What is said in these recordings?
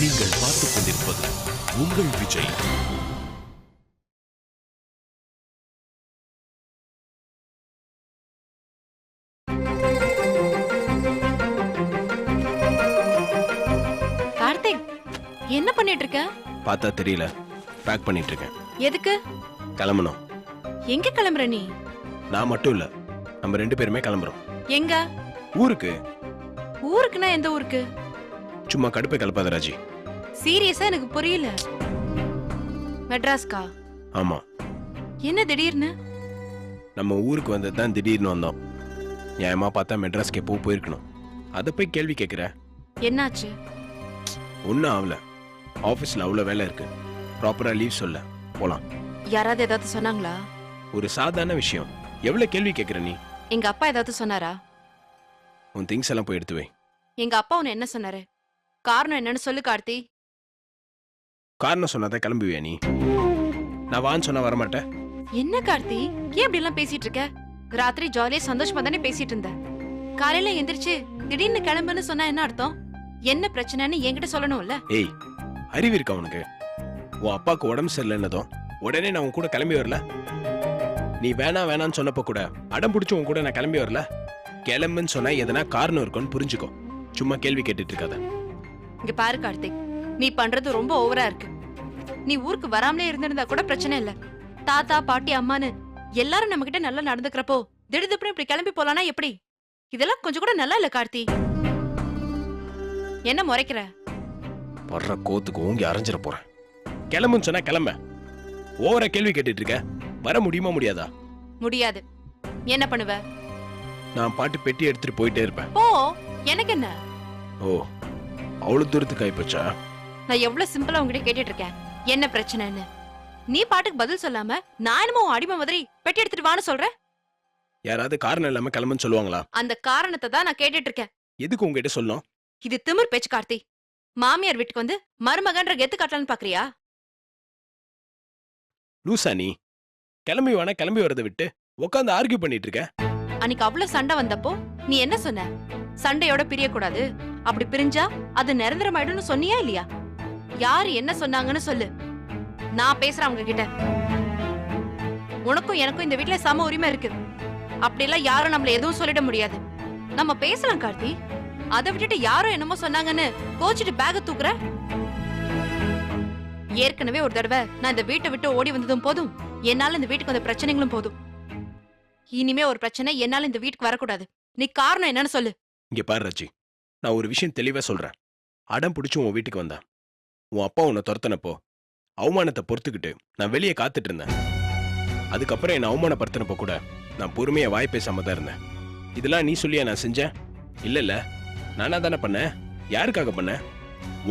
நீங்கள் பார்த்துக் கொண்டிருப்பது உங்கள் விஜய். கார்த்திக் என்ன பண்ணிட்டு இருக்க பார்த்தா தெரியல. பேக் பண்ணிட்டு இருக்கேன் எதுக்கு? கிளம்பணும். எங்க கிளம்புற நீ? நான் மட்டும் இல்ல. நம்ம ரெண்டு பேருமே கிளம்புறோம். எங்க? ஊருக்கு. ஊருக்குன்னா எந்த ஊருக்கு? சும்மா கடுப்பை கலப்பாத ராஜி. சீரியஸா எனக்கு புரியல. மெட்ராஸ்கா ஆமா. என்ன திடீர்னு? நம்ம ஊருக்கு வந்தது தான் திடீர்னு வந்தோம். நியாயமா பார்த்தா மெட்ராஸ்க்கு எப்போ போயிருக்கணும். அதை போய் கேள்வி கேட்குற என்னாச்சு? ஒன்றும் ஆகல ஆஃபீஸில் அவ்வளோ வேலை இருக்கு. ப்ராப்பராக லீவ் சொல்ல. போலாம். யாராவது ஏதாவது சொன்னாங்களா? ஒரு சாதாரண விஷயம். எவ்வளோ கேள்வி கேட்குற நீ? எங்க அப்பா ஏதாவது சொன்னாரா? உன் திங்ஸ் எல்லாம் போய் எடுத்து வை. எங்க அப்பா உன்னை என்ன சொன்னாரு? காரணம் என்னன்னு சொல்லு கார்த்தி. காரணம் சொன்னாதான் கிளம்புவியா நீ? நான் வான்னு சொன்னா வரமாட்டேன். என்ன கார்த்தி? ஏன் இப்படி எல்லாம் பேசிட்டு இருக்க ராத்திரி ஜாலியா சந்தோஷமா தானே பேசிட்டு இருந்த காலையில எந்திரிச்சு திடீர்னு கிளம்புன்னு சொன்னா என்ன அர்த்தம்? என்ன பிரச்சனைன்னு என்கிட்ட சொல்லணும்ல? ஏய் அறிவு இருக்கா உனக்கு? உன் அப்பாவுக்கு உடம்பு சரியில்லைன்னதும் உடனே நான் உன் கூட கிளம்பி வரல? நீ வேணா வேணான்னு சொன்னப்ப கூட அடம் பிடிச்சி உன் கூட நான் கிளம்பி வரல? கிளம்புன்னு சொன்னா எதனா காரணம் இருக்கும்னு புரிஞ்சுக்கோ. சும்மா கேள்வி கேட்டுட்டு இருக்காத இங்க பாரு கார்த்திக் நீ பண்றது ரொம்ப ஓவரா இருக்கு. நீ ஊருக்கு வராமலே இருந்திருந்தா கூட பிரச்சனை இல்ல. தாத்தா பாட்டி அம்மான்னு எல்லாரும் நம்ம கிட்ட நல்லா நடந்துக்கிறப்போ திடுதிப்புன்னு இப்படி கிளம்பி போலானா எப்படி? இதெல்லாம் கொஞ்சம் கூட நல்லா இல்ல கார்த்தி. என்ன முறைக்கிற? வர்ற கோத்துக்கு ஓங்கி அரைஞ்சிட போறேன். கிளம்புன்னு சொன்னா கிளம்ப. ஓவரா கேள்வி கேட்டுட்டு இருக்க. வர முடியுமா முடியாதா? முடியாது. என்ன பண்ணுவ? நான் பாட்டு பெட்டி எடுத்துட்டு போயிட்டே இருப்பேன். போ எனக்கு என்ன? ஓ அவ்வளவு தூரத்துக்கு ஆயிப்போச்சா? நான் எவ்வளவு சிம்பிளா உங்ககிட்ட கேட்டுட்டு இருக்கேன் என்ன பிரச்சனைன்னு? நீ பாட்டுக்கு பதில் சொல்லாம நான் என்னமோ உன் அடிமை மாதிரி பெட்டி எடுத்துட்டு வான்னு சொல்ற? யாராவது காரணம் இல்லாம கிளம்புன்னு சொல்லுவாங்களா? அந்த காரணத்தை தான் நான் கேட்டுட்டு இருக்கேன் எதுக்கு உங்ககிட்ட சொல்லணும்? இது திமிர் பேச்சு கார்த்தி. மாமியார் வீட்டுக்கு வந்து மருமகன்ற கெத்து காட்டலான்னு பாக்குறியா? லூசா நீ. கிளம்பி வேணா கிளம்பி வரதை விட்டு உட்காந்து ஆர்கியூ பண்ணிட்டு இருக்க அன்னைக்கு அவ்வளவு சண்டை வந்தப்போ நீ என்ன சொன்ன? சண்டையோட பிரியக்கூடாது. அப்படி பிரிஞ்சா அது நிரந்தரமாயிடும்னு சொன்னியா இல்லையா? யாரு என்ன சொன்னாங்கன்னு சொல்லு. நான் பேசுறேன் அவங்க கிட்ட உனக்கும் எனக்கும் இந்த வீட்டுல சம உரிமை இருக்கு. அப்படிலாம் யாரும் நம்மள எதுவும் சொல்லிட முடியாது. நம்ம பேசலாம் கார்த்தி. அதை விட்டுட்டு யாரும் என்னமோ சொன்னாங்கன்னு கோச்சிட்டு பேக தூக்குற? ஏற்கனவே ஒரு தடவை நான் இந்த வீட்டை விட்டு ஓடி வந்ததும் போதும் என்னால இந்த வீட்டுக்கு வந்த பிரச்சனைகளும் போதும். இனிமே ஒரு பிரச்சனை என்னால இந்த வீட்டுக்கு வரக்கூடாது. நீ காரணம் என்னன்னு சொல்லு. இங்க பாரு ரச்சி நான் ஒரு விஷயம் தெளிவா சொல்றேன். அடம் பிடிச்சு உன் வீட்டுக்கு வந்தேன். உன் அப்பா உன்னை துரத்தினப்போ அவமானத்தை பொறுத்துக்கிட்டு நான் வெளியே காத்துட்டு இருந்தேன். அதுக்கப்புறம் என்னை அவமானப்படுத்தினப்போ கூட நான் பொறுமையா வாய் பேசாம தான் இருந்தேன். இதெல்லாம் நீ சொல்லியா நான் செஞ்சேன்? இல்ல இல்ல. நானா தானே பண்ணேன்? யாருக்காக பண்ணேன்?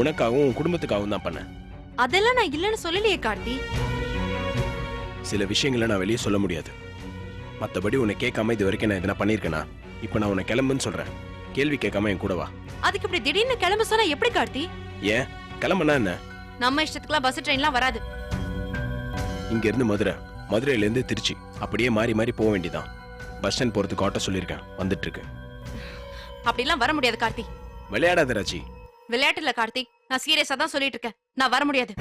உனக்காகவும் உன் குடும்பத்துக்காகவும் தான் பண்ணேன். அதெல்லாம் நான் இல்லைன்னு சொல்லலையே கார்த்தி. சில விஷயங்களை நான் வெளியே சொல்ல முடியாது. மத்தபடி உன்னை கேட்காம இது வரைக்கும் நான் எதனா பண்ணியிருக்கேனா? இப்போ நான் உன்னை கிளம்புன்னு சொல்றேன். கேள்வி கேட்காம என் கூட வா. அதுக்கு இப்படி திடீர்னு கிளம்ப சொன்னா எப்படி கார்த்தி? ஏன்? கிளம்புனா என்ன? நம்ம இஷ்டத்துக்குலாம் பஸ் ட்ரெயின்லாம் வராது. இங்க இருந்து மதுரை. மதுரையில இருந்து திருச்சி. அப்படியே மாறி மாறி போக வேண்டியதான் பஸ் ஸ்டாண்ட் போறதுக்கு ஆட்டோ சொல்லியிருக்கேன். வந்துட்டு இருக்கு அப்படிலாம் வர முடியாது கார்த்தி. விளையாடாத ராஜி. விளையாட்டுல கார்த்திக் நான் சீரியஸா தான் சொல்லிட்டு இருக்கேன் நான் வர முடியாது.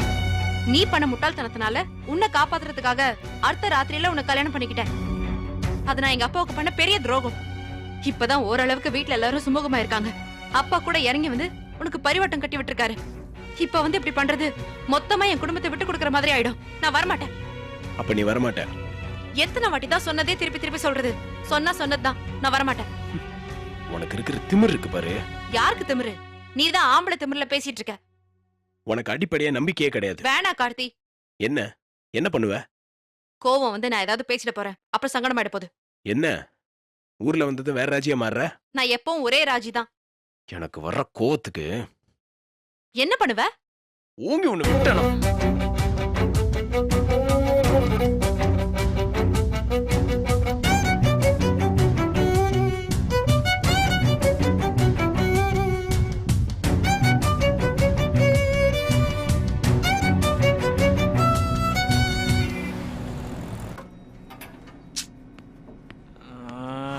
நீ பண்ண முட்டாள்தனத்தினால உன்னை காப்பாத்துறதுக்காக அடுத்த ராத்திரியில உன்னை கல்யாணம் பண்ணிக்கிட்டேன். அது நான் எங்க அப்பாவுக்கு பண்ண பெரிய துரோகம். இப்பதான் ஓரளவுக்கு வீட்ல எல்லாரும் சுமூகமா இருக்காங்க அப்பா கூட இறங்கி வந்து உனக்கு பரிவட்டம் கட்டி விட்டுருக்காரு. இப்ப வந்து இப்படி பண்றது மொத்தமா என் குடும்பத்தை விட்டு கொடுக்கற மாதிரி ஆயிடும். நான் வரமாட்டேன். அப்ப நீ வரமாட்ட. எத்தனை வாட்டி தான் சொன்னதே திருப்பி திருப்பி சொல்றது. சொன்னா சொன்னதுதான். நான் வரமாட்டேன். உனக்கு இருக்கிற திமிர் இருக்கு பாரு. யாருக்கு திமிரு? நீதான் ஆம்பளை திமிர்ல பேசிட்டு இருக்க. உனக்கு அடிப்படையா நம்பிக்கையே கிடையாது. வேணா கார்த்தி. என்ன? என்ன பண்ணுவ? கோவம் வந்து நான் ஏதாவது பேசிட போறேன். அப்புறம் சங்கடமாயிட போகுது. என்ன? ஊர்ல வந்தது வேற ராஜ்யம் மாறுற? நான் எப்பவும் ஒரே ராஜி தான். எனக்கு வர்ற கோவத்துக்கு என்ன பண்ணுவ? ஓங்கி ஒண்ணு விட்டணும்.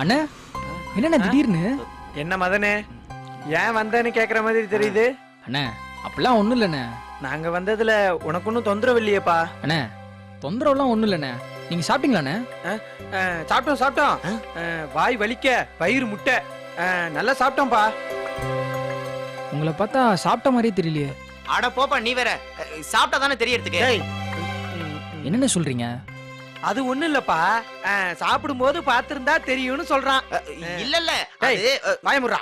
அண்ணா என்னண்ணா திடீர்னு? என்ன மதனே? ஏன் வந்தேன்னு கேக்குற மாதிரி தெரியுது? அண்ணா அப்படிலாம் ஒன்றும் இல்லைண்ணே. நாங்க வந்ததுல உனக்கு ஒன்றும் தொந்தரவு இல்லையேப்பா. அண்ணே தொந்தரவுலாம் ஒன்றும் இல்லைண்ணே. நீங்கள் சாப்பிட்டீங்களாண்ணே? சாப்பிட்டோம் சாப்பிட்டோம். வாய் வலிக்க வயிறு முட்டை. நல்லா சாப்பிட்டோம்ப்பா. உங்களை பார்த்தா சாப்பிட்ட மாதிரியே தெரியலையே. அட போப்பா நீ வேற சாப்பிட்டா தானே தெரியறதுக்கு. என்னென்ன சொல்கிறீங்க அது ஒண்ணும் இல்லப்பா. அஹ், சாப்பிடும்போது பார்த்திருந்தா தெரியும்னு சொல்றான். இல்ல இல்ல வாயமுறா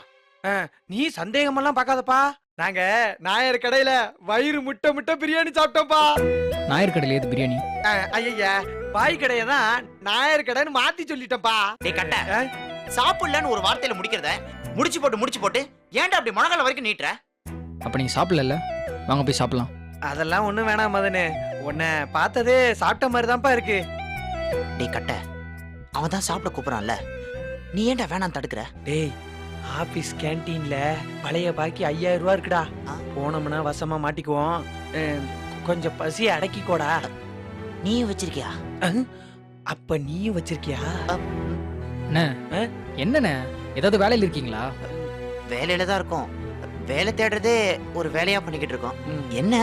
நீ சந்தேகமெல்லாம் பார்க்காதப்பா. நாங்க நாயர் கடையில வயிறு முட்டை முட்டை பிரியாணி சாப்பிட்டோம்ப்பா. ஞாயிறு கடையில் ஏது பிரியாணி? ஐயா பாய் கடையை தான் நாயர் கடைன்னு மாத்தி சொல்லிட்டேன்ப்பா. டேய் கட்ட? சாப்பிடலன்னு ஒரு வார்த்தையில முடிக்கிறத முடிச்சு போட்டு முடிச்சு போட்டு ஏன்டா அப்படி முழங்கால வரைக்கும் நீட்டுற? அப்போ நீங்கள் சாப்பிடல வாங்க போய் சாப்பிடலாம். அதெல்லாம் ஒண்ணும் வேணாம் மதனு. உன்னை பார்த்ததே சாப்பிட்ட மாதிரி தான்ப்பா இருக்கு. டேய் கட்ட. அவன் தான் சாப்பிட கூப்பிடறான்ல. நீ ஏன்டா வேணாம் தடுக்கிற? டேய் ஆபீஸ் கேண்டீன்ல பழைய பாக்கி ஐயாயிரம் ரூபா இருக்குடா. போனோம்னா வசமா மாட்டிக்குவோம். கொஞ்சம் பசியை அடக்கிக்கோடா. நீயும் வச்சிருக்கியா? அப்ப நீயும் வச்சிருக்கியா? என்னண்ணே? ஏதாவது வேலையில் இருக்கீங்களா? வேலையில தான் இருக்கும். வேலை தேடுறதே ஒரு வேலையா பண்ணிக்கிட்டு இருக்கோம். என்ன?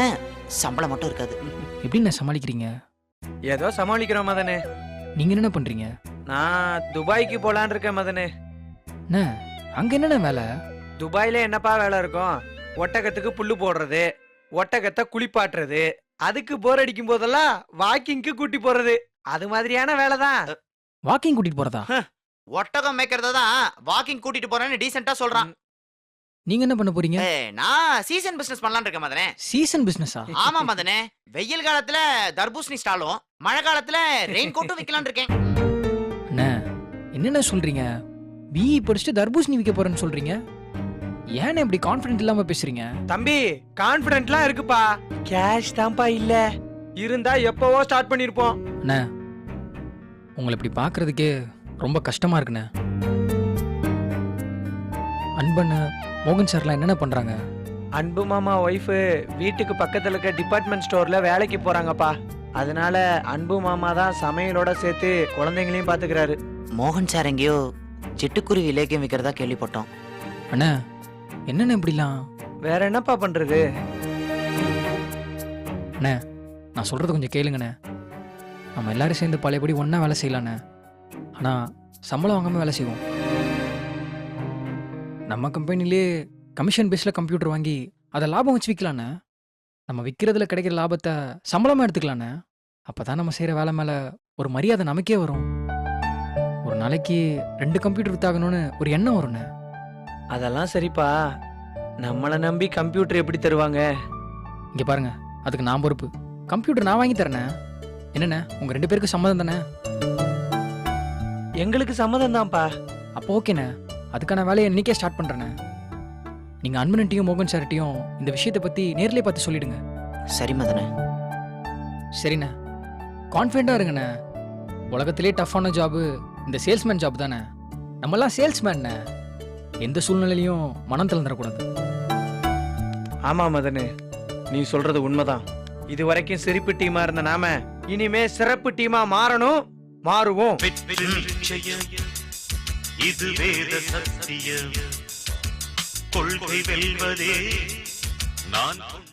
சம்பளம் மட்டும் இருக்காது. எப்படிண்ணே சமாளிக்கிறீங்க? ஏதோ சமாளிக்கிறோம் மதனு நீங்கள் என்னென்ன பண்ணுறீங்க நான் துபாய்க்கு போலான் இருக்கேன் மதனு. அண்ணே அங்கே என்னண்ணே வேலை? துபாயில என்னப்பா வேலை இருக்கும்? ஒட்டகத்துக்கு புல்லு போடுறது ஒட்டகத்தை குளிப்பாட்டுறது அதுக்கு போர் அடிக்கும் போதெல்லாம் வாக்கிங்க்கு கூட்டி போறது அது மாதிரியான வேலை தான் வாக்கிங் கூட்டிகிட்டு போகிறதா ஒட்டகம் மேய்க்கிறத தான் வாக்கிங் கூட்டிட்டு போறேன்னு டீசெண்டா சொல்றான். நீங்கள் என்ன பண்ண போகிறீங்க ஏய், நான் சீசன் பிசினஸ் பண்ணலாம்னு இருக்கேன் மதனே. சீசன் பிஸ்னஸா ஆமா மதனே. வெயில் காலத்துல தர்பூசணி ஸ்டாலும் மழை காலத்துல ரெயின் கோட்டும் விக்கலாம்னு இருக்கேன். அண்ணே என்னென்ன சொல்கிறீங்க பிஇ படிச்சுட்டு தர்பூசணி விற்க போகிறேன்னு சொல்கிறீங்க ஏண்ணே இப்படி கான்ஃபிடென்ட் இல்லாமல் பேசுகிறீங்க தம்பி கான்பிடென்ட்லாம் இருக்குப்பா. கேஷ் தான்ப்பா இல்ல. இருந்தா எப்பவோ ஸ்டார்ட் பண்ணிருப்போம். அண்ணே உங்களை இப்படி பார்க்கறதுக்கே ரொம்ப கஷ்டமா இருக்குண்ணே. அன்பண்ண மோகன் சார்லாம் என்னென்ன பண்றாங்க? அன்பு மாமா ஒய்ஃபு வீட்டுக்கு பக்கத்துல இருக்க டிபார்ட்மெண்ட் ஸ்டோர்ல வேலைக்கு போறாங்கப்பா. அதனால அன்பு மாமா தான் சமையலோட சேர்த்து குழந்தைங்களையும் பாத்துக்கிறாரு. மோகன் சார் எங்கேயோ சிட்டுக்குருவி இலக்கியம் விற்கிறதா கேள்விப்பட்டோம். அண்ணா என்னண்ணே இப்படிலாம்? வேற என்னப்பா பண்றது? நான் சொல்றது கொஞ்சம் கேளுங்கண்ணே. நம்ம எல்லாரும் சேர்ந்து பழையபடி ஒண்ணா வேலை செய்யலாண்ணே. ஆனா சம்பளம் வாங்காம வேலை செய்வோம். நம்ம கம்பெனிலே கமிஷன் பேஸில் கம்ப்யூட்டர் வாங்கி அதை லாபம் வச்சு விற்கலாண்ணே நம்ம விற்கிறதுல கிடைக்கிற லாபத்தை சம்பளமாக எடுத்துக்கலாண்ணே அப்போ தான் நம்ம செய்கிற வேலை மேலே ஒரு மரியாதை நமக்கே வரும். ஒரு நாளைக்கு ரெண்டு கம்ப்யூட்டர் வித்தாகணும்னு ஒரு எண்ணம் வரும்ண்ணே அதெல்லாம் சரிப்பா. நம்மளை நம்பி கம்ப்யூட்டர் எப்படி தருவாங்க? இங்கே பாருங்க அதுக்கு நான் பொறுப்பு. கம்ப்யூட்டர் நான் வாங்கி தரேண்ணே என்னண்ணே உங்கள் ரெண்டு பேருக்கு சம்மதம் தானே? எங்களுக்கு சம்மதம் தான்ப்பா. அப்போ ஓகேண்ணே. அதுக்கான வேலையை இன்னைக்கே ஸ்டார்ட் பண்ணுறேண்ணே நீங்கள் அன்பனட்டையும் மோகன் சார்ட்டையும் இந்த விஷயத்தை பற்றி நேர்லயே பார்த்து சொல்லிடுங்க சரி மதனே சரிண்ணே கான்ஃபிடென்ட்டாக இருங்கண்ணே உலகத்திலே டஃப்பான ஜாபு இந்த சேல்ஸ்மேன் ஜாப் தானே நம்மலாம் சேல்ஸ்மேன்ண்ணே எந்த சூழ்நிலையிலையும் மனம் திறந்துடக்கூடாது ஆமா மதனு நீ சொல்றது உண்மைதான் இது வரைக்கும் சிரிப்பு டீமா இருந்த நாம இனிமே சிறப்பு டீமா மாறணும் மாறுவோம் வெற்றி நிச்சயம் இது வேத சத்தியம். கொள்கை வெல்வதே நான் கொண்ட-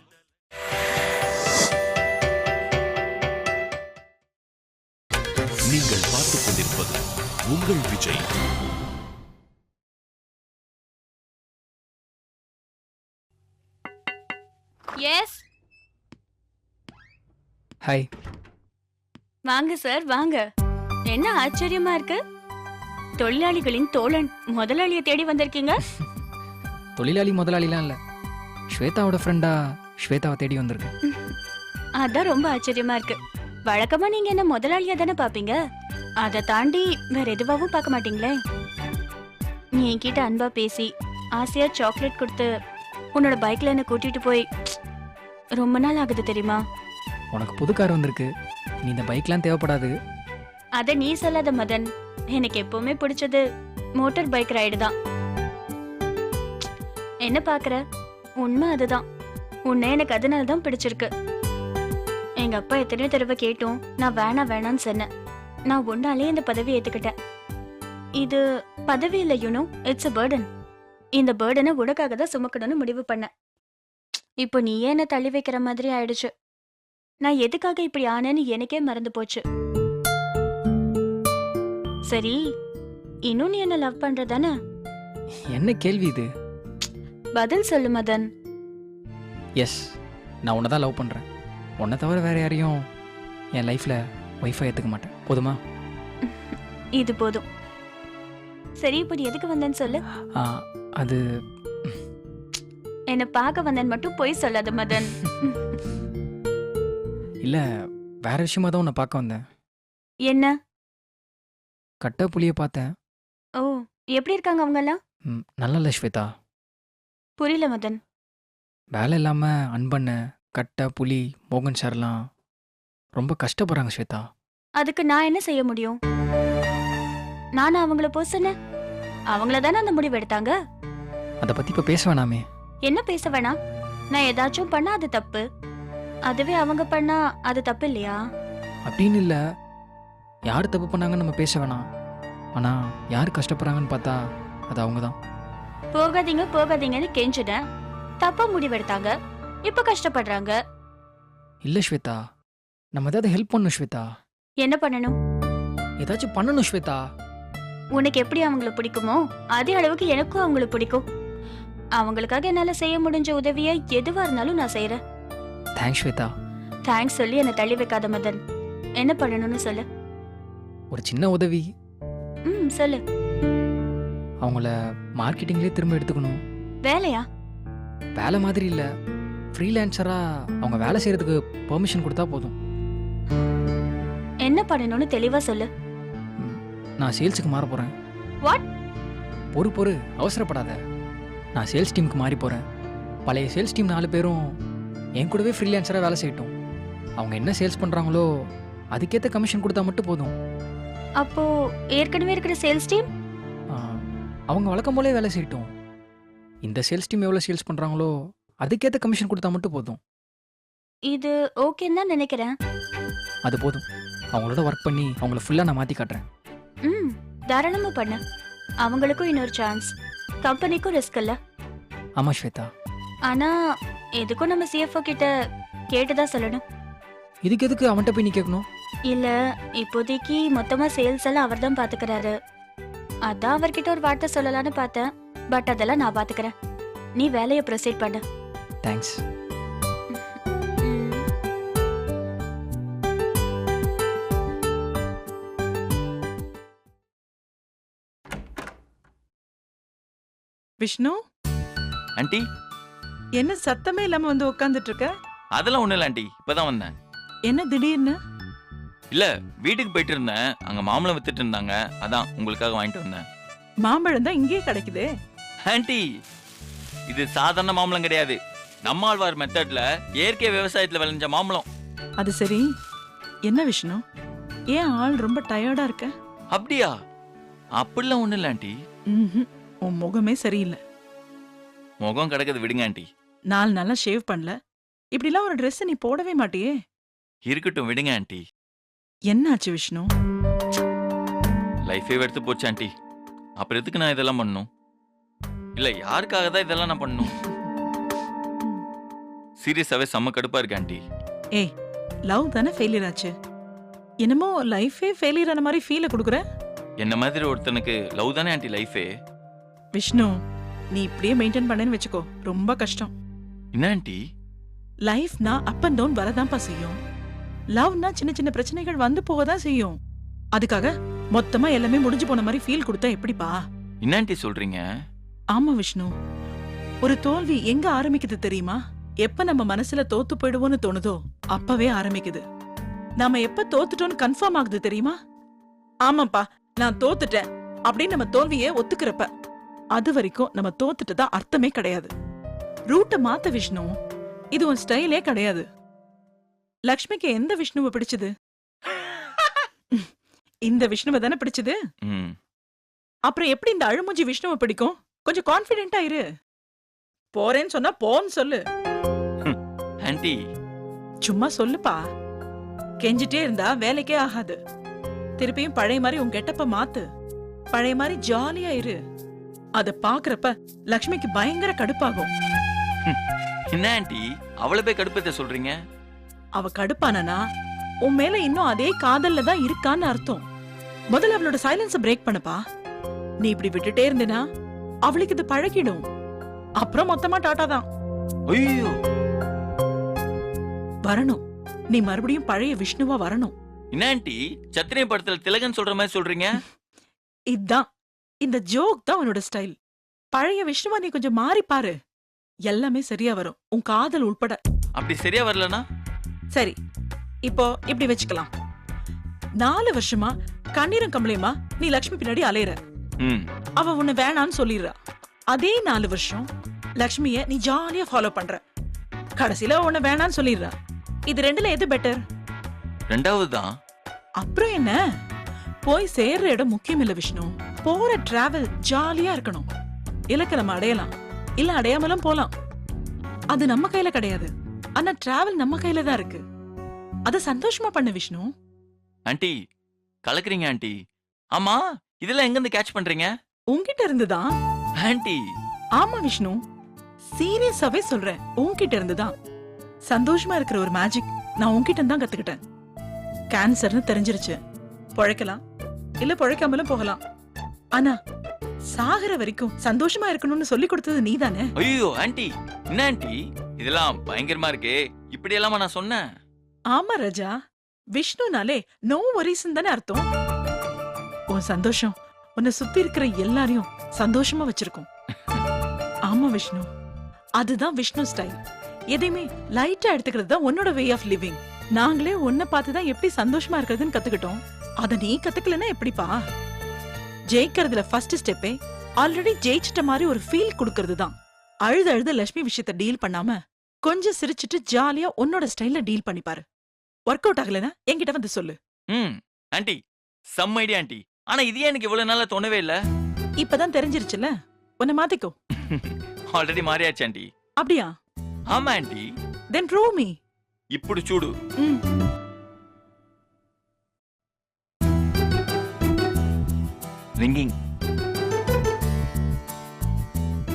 நீங்கள் பார்த்துக் கொண்டிருப்பது உங்கள் விஜய். எஸ் ஹாய் வாங்க சார் வாங்க. என்ன ஆச்சரியமா இருக்கு? தொழிலாளிகளின் தோழன் முதலாளியை தேடி வந்திருக்கீங்க? தொழிலாளி முதலாளிலாம் இல்லை. ஸ்வேதாவோட ஃப்ரெண்டா ஸ்வேதாவை தேடி வந்திருக்கேன். அதான் ரொம்ப ஆச்சரியமா இருக்கு. வழக்கமா நீங்க என்ன முதலாளியா தானே பாப்பீங்க? அதை தாண்டி வேற எதுவாகவும் பார்க்க மாட்டீங்களே? நீ என்கிட்ட அன்பா பேசி ஆசையா சாக்லேட் கொடுத்து உன்னோட பைக்ல என்ன கூட்டிட்டு போய் ரொம்ப நாள் ஆகுது தெரியுமா? உனக்கு புது கார் வந்திருக்கு. நீ இந்த பைக்லாம் தேவைப்படாது. அத நீ சொல்லாத மதன். எனக்கு எப்பவுமே பிடிச்சது மோட்டார் பைக் ரைடு தான். என்ன பாக்குற? உண்மை அதுதான். உன்னை எனக்கு அதனால தான் பிடிச்சிருக்கு. எங்க அப்பா எத்தனையோ தடவை கேட்டும் நான் வேணா வேணான்னு சொன்னேன். நான் ஒன்னாலே இந்த பதவி ஏத்துக்கிட்டேன். இது பதவி இல்லை யூனோ இட்ஸ் அ பேர்டன் இந்த பேர்டனை உனக்காக தான் சுமக்கணும்னு முடிவு பண்ணேன். இப்போ நீ என்ன தள்ளி வைக்கிற மாதிரி ஆயிடுச்சு. நான் எதுக்காக இப்படி ஆனேன்னு எனக்கே மறந்து போச்சு. சரி இன்னும் நீ என்ன லவ் பண்றதானே என்ன கேள்வி இது? பதில் சொல்லு மதன். எஸ் நான் உன்னை தான் லவ் பண்ணுறேன் உன்னை தவிர வேற யாரையும் என் லைஃப்பில் ஒய்ஃபை ஏற்றுக்க மாட்டேன். போதுமா? இது போதும். சரி இப்போ நீ எதுக்கு வந்தேன்னு சொல்லு. ஆ, அது என்ன பார்க்க வந்தேன்னு மட்டும் போய் சொல்லாத மதன். இல்லை வேற விஷயமா தான் உன்னை பார்க்க வந்தேன். என்ன? கட்ட புளியை பார்த்தேன். ஓ எப்படி இருக்காங்க அவங்கெல்லாம்? ம், நல்லா இல்லை ஸ்வேதா. புரியல மதன். வேலை இல்லாமல் அன்பண்ண கட்டை புலி மோகன் சார்லாம் ரொம்ப கஷ்டப்படுறாங்க ஸ்வேதா. அதுக்கு நான் என்ன செய்ய முடியும்? நானும் அவங்கள சொன்னேன். அவங்கள தானே அந்த முடிவு எடுத்தாங்க? அதை பற்றி இப்போ பேச வேணாமே. என்ன பேச வேணாம்? நான் ஏதாச்சும் பண்ணா அது தப்பு. அதுவே அவங்க பண்ணா அது தப்பு இல்லையா? அப்படின்னு இல்லை. யார் தப்பு பண்ணாங்கன்னு நம்ம பேச வேணாம். ஆனால் யார் கஷ்டப்படுறாங்கன்னு பார்த்தா அது அவங்க தான் போகாதீங்க போகாதீங்கன்னு கெஞ்சினேன் தப்பா முடிவெடுத்தாங்க. இப்ப கஷ்டப்படுறாங்க. இல்லை ஸ்வேதா. நம்ம ஏதாவது ஹெல்ப் பண்ணணும் ஸ்வேதா. என்ன பண்ணணும்? ஏதாச்சும் பண்ணணும் ஸ்வேதா. உனக்கு எப்படி அவங்கள பிடிக்குமோ அதே அளவுக்கு எனக்கும் அவங்கள பிடிக்கும். அவங்களுக்காக என்னால செய்ய முடிஞ்ச உதவியை எதுவா இருந்தாலும் நான் செய்யறேன் தேங்க்ஸ் ஸ்வேதா. தேங்க்ஸ் சொல்லி என்னை தள்ளி வைக்காத மதன். என்ன பண்ணணும்னு சொல்லு. ஒரு சின்ன உதவி. ம் சொல்லு. அவங்கள மார்க்கெட்டிங்லேயே திரும்ப எடுத்துக்கணும். வேலையா? வேலை மாதிரி இல்லை. ஃப்ரீலான்சராக அவங்க வேலை செய்கிறதுக்கு பெர்மிஷன் கொடுத்தா போதும். என்ன பண்ணணும்னு தெளிவா சொல்லு. நான் சேல்ஸுக்கு மாற போகிறேன் What? பொறு பொறு அவசரப்படாத. நான் சேல்ஸ் டீமுக்கு மாறி போகிறேன் பழைய சேல்ஸ் டீம் நாலு பேரும் என் கூடவே ஃப்ரீலான்சராக வேலை செய்யட்டும். அவங்க என்ன சேல்ஸ் பண்ணுறாங்களோ அதுக்கேற்ற கமிஷன் கொடுத்தா மட்டும் போதும். அப்போ ஏற்கனவே இருக்கிற சேல்ஸ் டீம்? அவங்க வழக்கம் போலே வேலை செய்யட்டும். இந்த சேல்ஸ் டீம் எவ்வளோ சேல்ஸ் பண்ணுறாங்களோ அதுக்கேற்ற கமிஷன் கொடுத்தா மட்டும் போதும். இது ஓகேன்னு தான் நினைக்கிறேன். அது போதும். அவங்களோட ஒர்க் பண்ணி அவங்கள ஃபுல்லாக நான் மாற்றி காட்டுறேன். ம் தாராளமா பண்ணு. அவங்களுக்கும் இன்னொரு சான்ஸ் கம்பெனிக்கும் ரிஸ்க் இல்ல. ஆமாம் ஸ்வேதா. ஆனா எதுக்கும் நம்ம சிஎஃப்ஓ கிட்ட கேட்டுதான் சொல்லணும். இதுக்கு எதுக்கு அவன்கிட்ட போய் நீ கேட்கணும்? இல்ல இப்போதைக்கு மொத்தமா சேல்ஸ் எல்லாம் அவர் தான் பாத்துக்கிறாரு. அதான் அவர்கிட்ட ஒரு வார்த்தை சொல்லலாம்னு பார்த்தேன். பட் அதெல்லாம் நான் பாத்துக்கிறேன். நீ வேலையை ப்ரொசீட் பண்ணு. தேங்க்ஸ். விஷ்ணு? ஆண்டி? என்ன சத்தமே இல்லாம வந்து உட்காந்துட்டு இருக்க? அதெல்லாம் ஒண்ணும் இல்ல ஆண்டி. இப்பதான் வந்தேன். என்ன திடீர்னு? இல்ல வீட்டுக்கு போயிட்டு இருந்தேன் அங்க மாம்பழம் வித்துட்டு இருந்தாங்க அதான் உங்களுக்காக வாங்கிட்டு வந்தேன். மாம்பழம் தான் இங்கேயே கிடைக்குதே. ஆண்டி இது சாதாரண மாம்பழம் கிடையாது. நம்மாழ்வார் மெத்தட்ல இயற்கை விவசாயத்துல விளைஞ்ச மாம்பழம். அது சரி. என்ன விஷ்ணு? ஏன் ஆள் ரொம்ப டயர்டா இருக்க? அப்படியா? அப்படிலாம் ஒண்ணும் இல்ல ஆண்டி. உன் முகமே சரியில்லை. முகம் கிடக்குது விடுங்க ஆண்டி. நாலு நாளா ஷேவ் பண்ணல. இப்படிலாம் ஒரு Dress நீ போடவே மாட்டியே. இருக்கட்டும் விடுங்க ஆண்டி. என்னாச்சு விஷ்ணு? லைஃபே எடுத்து போச்சு ஆண்டி. அப்புறம் எதுக்கு நான் இதெல்லாம் பண்ணணும் இல்ல யாருக்காக தான் இதெல்லாம் நான் பண்ணணும் சீரியஸாவே செம்ம கடுப்பா இருக்கு ஆண்டி. ஏய் லவ் தானே ஃபெயிலியர் ஆச்சு? என்னமோ லைஃபே ஃபெயிலியர் ஆன மாதிரி ஃபீலை கொடுக்குற? என்ன மாதிரி ஒருத்தனுக்கு லவ் தானே ஆண்டி லைஃபே விஷ்ணு நீ இப்படியே மெயின்டைன் பண்ணேன்னு வச்சுக்கோ ரொம்ப கஷ்டம். என்ன ஆண்டி? லைஃப்னா அப் அண்ட் டவுன் வரதான்ப்பா செய்யும். லவ்னா சின்ன சின்ன பிரச்சனைகள் வந்து போக தான் செய்யும். அதுக்காக மொத்தமா எல்லாமே முடிஞ்சு போன மாதிரி ஃபீல் கொடுத்தா எப்படிப்பா? என்ன ஆண்டி சொல்றீங்க? ஆமா விஷ்ணு. ஒரு தோல்வி எங்க ஆரம்பிக்குது தெரியுமா? எப்ப நம்ம மனசுல தோத்து போயிடுவோம்னு தோணுதோ அப்பவே ஆரம்பிக்குது. நாம எப்ப தோத்துட்டோம்னு கன்ஃபார்ம் ஆகுது தெரியுமா? ஆமாப்பா நான் தோத்துட்டேன் அப்படின்னு நம்ம தோல்வியை ஒத்துக்கிறப்ப அது வரைக்கும் நம்ம தோத்துட்டதா அர்த்தமே கிடையாது. ரூட்டை மாத்த விஷ்ணு இது உன் ஸ்டைலே கிடையாது. லக்ஷ்மிக்கு எந்த விஷ்ணுவை பிடிச்சது? இந்த விஷ்ணுவை தானே பிடிச்சது? ம். அப்புறம் எப்படி இந்த அழுமூஞ்சி விஷ்ணுவை பிடிக்கும்? கொஞ்சம் கான்பிடென்ட்டா இரு. போறேன்னு சொன்னா போன்னு சொல்லு. ஆண்டி. சும்மா சொல்லுப்பா. கெஞ்சிட்டே இருந்தா வேலைக்கே ஆகாது. திருப்பியும் பழைய மாதிரி உன் கெட்டப்ப மாத்து. பழைய மாதிரி ஜாலியா இரு. அத பாக்குறப்ப லக்ஷ்மிக்கு பயங்கர கடுப்பாகும். என்ன ஆண்டி? போய் கடுப்பத்தை சொல்றீங்க? அவ கடுப்பானா உன் மேல இன்னும் அதே காதல்ல தான் இருக்கான்னு அர்த்தம். முதல்ல அவளோட சைலன்ஸ பிரேக் பண்ணுப்பா. நீ இப்படி விட்டுட்டே இருந்தேனா? அவளுக்கு இது பழகிடும். அப்புறம் மொத்தமா டாட்டா தான். ஐயோ. வரணும். நீ மறுபடியும் பழைய விஷ்ணுவா வரணும். என்ன ஆண்டி? சத்திரிய படத்துல திலகன் சொல்ற மாதிரி சொல்றீங்க? இதான். இந்த ஜோக் தான் உன்னோட ஸ்டைல் பழைய விஷ்ணுவா நீ கொஞ்சம் மாறி பாரு. எல்லாமே சரியா வரும். உன் காதல் உள்பட. அப்படி சரியா வரலனா? சரி இப்போ இப்படி வச்சுக்கலாம். நாலு வருஷமா கண்ணீரம் கம்பளையமா நீ லக்ஷ்மி பின்னாடி அலையற. அவ உன்னை வேணான்னு சொல்லிடுறா. அதே நாலு வருஷம் லக்ஷ்மிய நீ ஜாலியா ஃபாலோ பண்ற. கடைசியில உன்னை வேணான்னு சொல்லிடுறா. இது ரெண்டுல எது பெட்டர் ரெண்டாவது தான் அப்புறம் என்ன? போய் சேர்ற இடம் முக்கியம் இல்ல விஷ்ணு. போற டிராவல் ஜாலியா இருக்கணும். இலக்க நம்ம அடையலாம். இல்ல அடையாமலும் போலாம். அது நம்ம கையில கிடையாது. ஆனா டிராவல் நம்ம கையில தான் இருக்கு. அத சந்தோஷமா பண்ண விஷ்ணு. Aunty கலக்குறீங்க aunty. ஆமா இதெல்லாம் எங்க இருந்து கேட்ச் பண்றீங்க? உன்கிட்ட இருந்துதான். ஆண்டி. ஆமா விஷ்ணு. சீரியஸாவே சொல்றேன் உன்கிட்ட இருந்துதான். சந்தோஷமா இருக்கிற ஒரு மேஜிக் நான் உன்கிட்ட தான் கத்துக்கிட்டேன். கேன்சர்னு தெரிஞ்சிருச்சு. பொழைக்கலாம். இல்ல பொழைக்காமலும் போகலாம். ஆனா சாகர வரைக்கும் சந்தோஷமா இருக்கணும்னு சொல்லி கொடுத்தது நீதானே? ஐயோ ஆண்டி. என்ன ஆண்டி? இதெல்லாம் பயங்கரமா இருக்கு. இப்படி எல்லாமா நான் சொன்னேன்? ஆமா ராஜா. விஷ்ணுனாலே நோ வரிசன் தானே அர்த்தம். உன் சந்தோஷம் உன்னை சுத்தி இருக்கிற எல்லாரையும் சந்தோஷமா வச்சிருக்கும். ஆமா விஷ்ணு. அதுதான் விஷ்ணு ஸ்டைல் எதையுமே லைட்டா எடுத்துக்கிறது தான் உன்னோட வே ஆஃப் லிவிங் நாங்களே உன்னை பார்த்து தான் எப்படி சந்தோஷமா இருக்கிறதுன்னு கத்துக்கிட்டோம். அத நீ கத்துக்கலன்னா எப்படிப்பா? ஜெயிக்கிறதுல ஃபர்ஸ்ட் ஸ்டெப்பே ஆல்ரெடி ஜெயிச்சிட்ட மாதிரி ஒரு ஃபீல் கொடுக்கறது தான் அழுது அழுது லட்சுமி விஷயத்த டீல் பண்ணாம கொஞ்சம் சிரிச்சிட்டு ஜாலியா உன்னோட ஸ்டைல்ல டீல் பண்ணி பாரு ஒர்க் அவுட் ஆகலைன்னா என்கிட்ட வந்து சொல்லு ம் ஆண்டி செம்ம ஐடியா ஆண்டி ஆனா இது ஏன் எனக்கு இவ்வளவு நாளா தோணவே இல்ல இப்பதான் தெரிஞ்சிருச்சுல உன்னை மாத்திக்கோ ஆல்ரெடி மாறியாச்சு ஆண்டி அப்படியா ஆமா ஆண்டி தென் ப்ரூவ் மீ ఇప్పుడు చూడు ரிங்கிங்.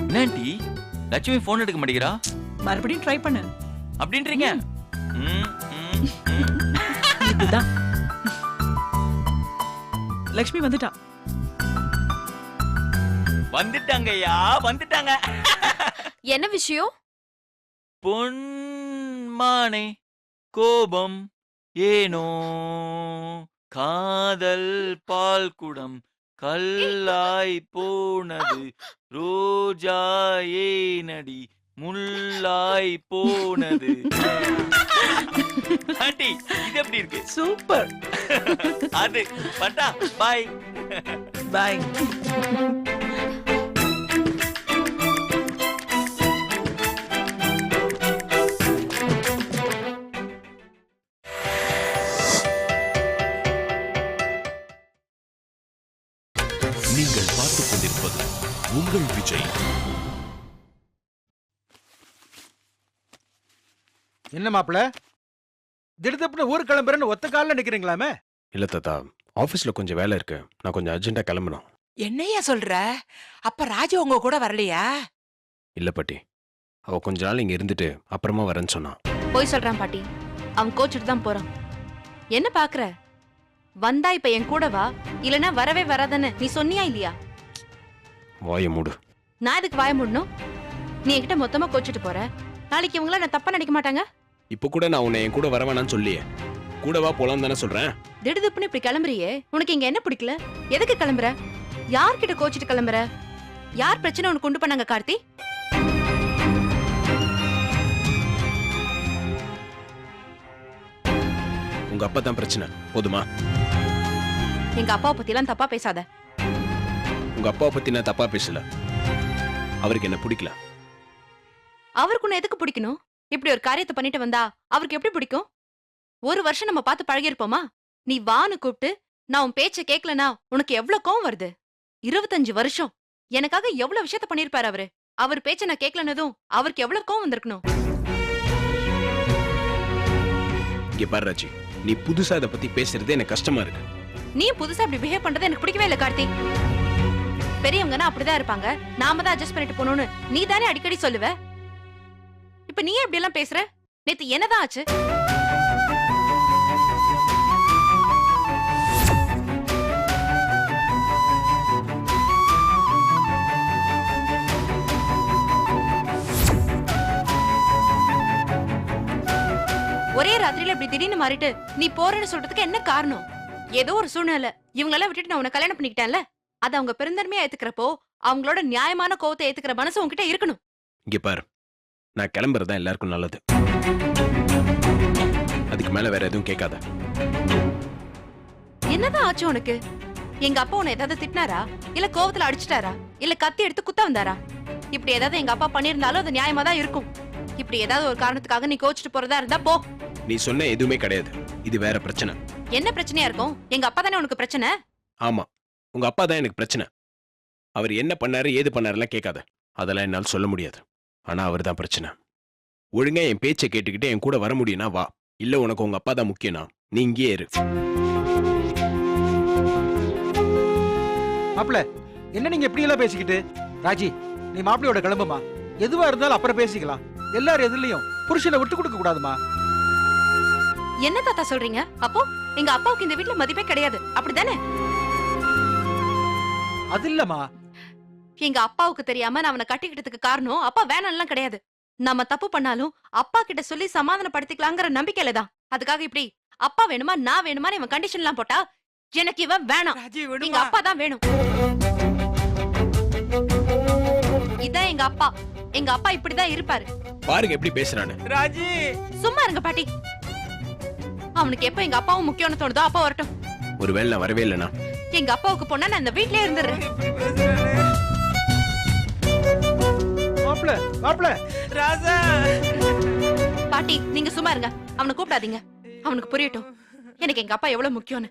என்ன ஆண்டி லட்சுமி போன் எடுக்க மாட்டேங்கிறா? மறுபடியும் ட்ரை பண்ணு. அப்படின்றீங்க. இதுதான். லக்ஷ்மி வந்துட்டா. வந்துட்டாங்கய்யா வந்துட்டாங்க. என்ன விஷயம்? பொன்மானே கோபம் ஏனோ காதல் பால் குடம் கல்லாய் போனது ரோஜா ஏனடி முள்ளாய் போனது. ஆண்டி இது எப்படி இருக்கு? சூப்பர். அது பட்டா பாய் பாய் விஜய். என்ன மாப்பிள? திடுதப்புன்னு ஊர் கிளம்புறேன்னு ஒத்த காலில் நிக்கிறீங்களாமே? இல்ல தாத்தா ஆபீஸ்ல கொஞ்சம் வேலை இருக்கு. நான் கொஞ்சம் அர்ஜென்ட்டா கிளம்பணும். என்னையா சொல்ற? அப்ப ராஜா உங்க கூட வரலையா? இல்ல பாட்டி. அவ கொஞ்ச நாள் இங்க இருந்துட்டு அப்புறமா வரேன்னு சொன்னான் போய் சொல்றான் பாட்டி. அவன் கோச்சிட்டு தான் போறான். என்ன பாக்குற? வந்தா இப்ப என் கூட வா இல்லனா வரவே வராதன்னு நீ சொன்னியா இல்லையா? வாயை மூடு. நான் இதுக்கு வாய முடணும்? நீ என்கிட்ட மொத்தமா கோச்சிட்டு போற. நாளைக்கு இவங்கள நான் தப்பா நினைக்க மாட்டாங்க? இப்ப கூட நான் உன்னை என் கூட வர வேணாம்னு சொல்லியே. கூட வா போலாம் தானே சொல்றேன். திடுதுப்புன்னு இப்படி கிளம்புறியே. உனக்கு இங்க என்ன பிடிக்கல? எதுக்கு கிளம்புற? யார்கிட்ட கோச்சிட்டு கிளம்புற? யார் பிரச்சனை உனக்கு கொண்டு பண்ணாங்க கார்த்தி? உங்க அப்பா தான் பிரச்சனை. போதுமா? எங்க அப்பாவை பத்தி எல்லாம் தப்பா பேசாத. உங்க அப்பாவை பத்தி நான் தப்பா பேசல. அவருக்கு என்ன பிடிக்கல? அவருக்கு உன்னை எதுக்கு பிடிக்கணும்? இப்படி ஒரு காரியத்தை பண்ணிட்டு வந்தா அவருக்கு எப்படி பிடிக்கும்? ஒரு வருஷம் நம்ம பார்த்து பழகிருப்போமா நீ வான்னு கூப்பிட்டு நான் உன் பேச்ச கேட்கலனா உனக்கு எவ்வளவு கோவம் வருது? இருபத்தஞ்சு வருஷம். எனக்காக எவ்வளவு விஷயத்த பண்ணிருப்பாரு அவரு? அவர் பேச்ச நான் கேட்கலனதும் அவருக்கு எவ்வளவு கோவம் வந்திருக்கணும்? இங்க பாரு ராஜி நீ புதுசா இதை பத்தி பேசுறது எனக்கு கஷ்டமா இருக்கு. நீ புதுசா இப்படி பிஹேவ் பண்றது எனக்கு பிடிக்கவே இல்ல கார்த்தி. பெரியவங்கன்னா அப்படிதான் இருப்பாங்க. நாம தான் அட்ஜஸ்ட் பண்ணிட்டு போகணும்னு நீ தானே அடிக்கடி சொல்லுவ? இப்ப நீ எப்படி எல்லாம் பேசுற? நேத்து என்னதான் ஆச்சு? ஒரே ராத்திரியில இப்படி திடீர்னு மாறிட்டு நீ போறேன்னு சொல்றதுக்கு என்ன காரணம்? ஏதோ ஒரு சூழ்நிலை. இவங்களெல்லாம் விட்டுட்டு நான் உன்னை கல்யாணம் பண்ணிக்கிட்டேன்ல? அது அவங்க பெருந்தன்மையா ஏத்துக்கிறப்போ அவங்களோட நியாயமான கோவத்தை ஏத்துக்கிற மனசு உன்கிட்ட இருக்கணும். இங்க பாரு. நான் கிளம்புறதா எல்லாருக்கும் நல்லது. அதுக்கு மேல வேற எதுவும் கேட்காத. என்னதான் ஆச்சு உனக்கு? எங்க அப்பா உன்னை ஏதாவது திட்டினாரா? இல்ல கோவத்துல அடிச்சிட்டாரா? இல்ல கத்தி எடுத்து குத்த வந்தாரா? இப்படி ஏதாவது எங்க அப்பா பண்ணிருந்தாலும் அது நியாயமா தான் இருக்கும். இப்படி ஏதாவது ஒரு காரணத்துக்காக நீ கோச்சிட்டு போறதா இருந்தா போ. நீ சொன்ன எதுவுமே கிடையாது. இது வேற பிரச்சனை. என்ன பிரச்சனையா இருக்கும்? எங்க அப்பா தானே உனக்கு பிரச்சனை? ஆமா. உங்க அப்பா தான் எனக்கு பிரச்சனை. அவர் என்ன பண்ணாரு ஏது பண்ணாருலாம் கேட்காத. அதெல்லாம் என்னால் சொல்ல முடியாது. ஆனா அவர் தான் பிரச்சனை. ஒழுங்கா என் பேச்சை கேட்டுக்கிட்டு என் கூட வர முடியும்னா வா. இல்ல உனக்கு உங்க அப்பா தான் முக்கியம்னா நீ இங்கேயே இரு. மாப்பிள என்ன நீங்க இப்படி எல்லாம் பேசிக்கிட்டு? ராஜி நீ மாப்பிளையோட கிளம்புமா? எதுவா இருந்தாலும் அப்புறம் பேசிக்கலாம். எல்லாரும் எதுலயும் புருஷனை விட்டு கொடுக்க கூடாதுமா? என்ன தாத்தா சொல்றீங்க? அப்போ எங்க அப்பாவுக்கு இந்த வீட்ல மதிப்பே கிடையாது. அப்படிதானே அது இல்லம்மா. எங்க அப்பாவுக்கு தெரியாம நான் அவனை கட்டிக்கிட்டதுக்கு காரணம் அப்பா வேணாம்லாம் கிடையாது. நம்ம தப்பு பண்ணாலும் அப்பா கிட்ட சொல்லி சமாதானப்படுத்திக்கலாங்கிற நம்பிக்கையில தான். அதுக்காக இப்படி அப்பா வேணுமா நான் வேணுமா இவன் கண்டிஷன் எல்லாம் போட்டா எனக்கு இவன் வேணாம். எங்க அப்பா தான் வேணும். இதான் எங்க அப்பா. எங்க அப்பா இப்படிதான் இருப்பாரு. பாருங்க எப்படி பேசுறான்னு. ராஜி! சும்மா இருங்க பாட்டி. அவனுக்கு எப்ப எங்க அப்பாவும் முக்கியம்னு தோணுதோ அப்பா வரட்டும். ஒருவேளை வரவே இல்லைனா எங்க அப்பாவுக்கு பொண்ணா நான் இந்த வீட்லயே இருந்துடுறேன். மாப்பிள மாப்பிள. ராசா. பாட்டி நீங்க சும்மா இருங்க. அவனை கூப்பிடாதீங்க. அவனுக்கு புரியட்டும். எனக்கு எங்க அப்பா எவ்வளவு முக்கியம்னு.